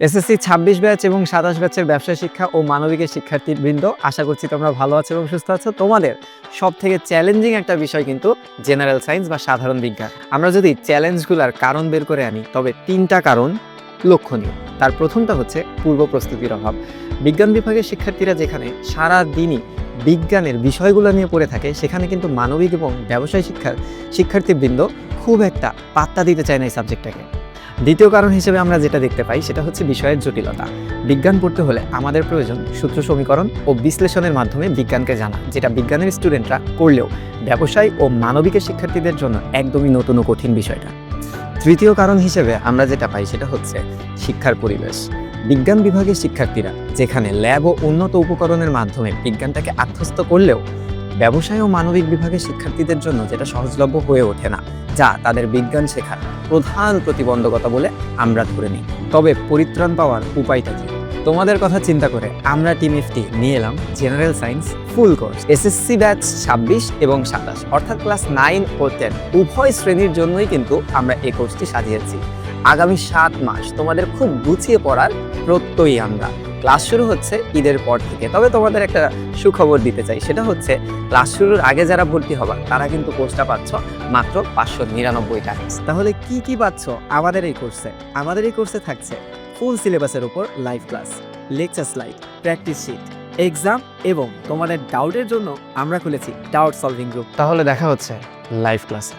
SSC ছাব্বিশ batch এবং সাতাশ ব্যাচের ব্যবসায় শিক্ষা ও মানবিকের শিক্ষার্থীবৃন্দ, আশা করছি তোমরা ভালো আছো এবং সুস্থ আছো। তোমাদের সব থেকে চ্যালেঞ্জিং একটা বিষয় কিন্তু জেনারেল সায়েন্স বা সাধারণ বিজ্ঞান। আমরা যদি চ্যালেঞ্জগুলোর কারণ বের করে আনি, তবে তিনটা কারণ লক্ষণীয়। তার প্রথমটা হচ্ছে পূর্ব প্রস্তুতির অভাব। বিজ্ঞান বিভাগের শিক্ষার্থীরা যেখানে সারা দিনই বিজ্ঞানের বিষয়গুলো নিয়ে পড়ে থাকে, সেখানে কিন্তু মানবিক এবং ব্যবসায় শিক্ষার শিক্ষার্থীবৃন্দ খুব একটা পাত্তা দিতে চায় না এই সাবজেক্টটাকে দ্বিতীয় কারণ হিসেবে আমরা যেটা দেখতে পাই, সেটা হচ্ছে বিষয়ের জটিলতা। বিজ্ঞান পড়তে হলে আমাদের প্রয়োজন সূত্র সমীকরণ ও বিশ্লেষণের মাধ্যমে বিজ্ঞানকে জানা, যেটা বিজ্ঞানের স্টুডেন্টরা করলেও ব্যবসায় ও মানবিকের শিক্ষার্থীদের জন্য একদমই নতুন ও কঠিন বিষয়টা। তৃতীয় কারণ হিসেবে আমরা যেটা পাই, সেটা হচ্ছে শিক্ষার পরিবেশ। বিজ্ঞান বিভাগের শিক্ষার্থীরা যেখানে ল্যাব ও উন্নত উপকরণের মাধ্যমে বিজ্ঞানটাকে আত্মস্থ করলেও ব্যবসায় ও মানবিক বিভাগের শিক্ষার্থীদের জন্য যেটা সহজলভ্য হয়ে ওঠে না, যা তাদের বিজ্ঞান শেখার প্রধান প্রতিবন্ধকতা বলে আমরা ধরে নিই। তবে পরিত্রাণ পাওয়ার উপায়টা কি? তোমাদের কথা চিন্তা করে আমরা টিম এফটি নিয়ে এলাম general science full course SSC batch ছাব্বিশ এবং সাতাশ, অর্থাৎ ক্লাস নাইন ও টেন উভয় শ্রেণির জন্যই কিন্তু আমরা এই কোর্সটি সাজিয়েছি। আগামী সাত মাস তোমাদের খুব গুছিয়ে পড়ার প্রত্যয়ী আমরা। ক্লাস শুরু হচ্ছে ঈদের পর থেকে। তবে তোমাদের একটা সুখবর দিতে চাই, সেটা হচ্ছে ক্লাস শুরুর আগে যারা ভর্তি হবা, তারা কিন্তু কোর্সটা পাচ্ছ মাত্র পাঁচশো নিরানব্বই টাকা তাহলে কি কি পাচ্ছ আমাদের এই কোর্সে? আমাদের এই কোর্সে থাকছে ফুল সিলেবাসের উপর live class, lecture slide, practice sheet, exam এবং তোমাদের ডাউটের জন্য আমরা খুলেছি ডাউট সলভিং গ্রুপ। তাহলে দেখা হচ্ছে লাইভ ক্লাসে।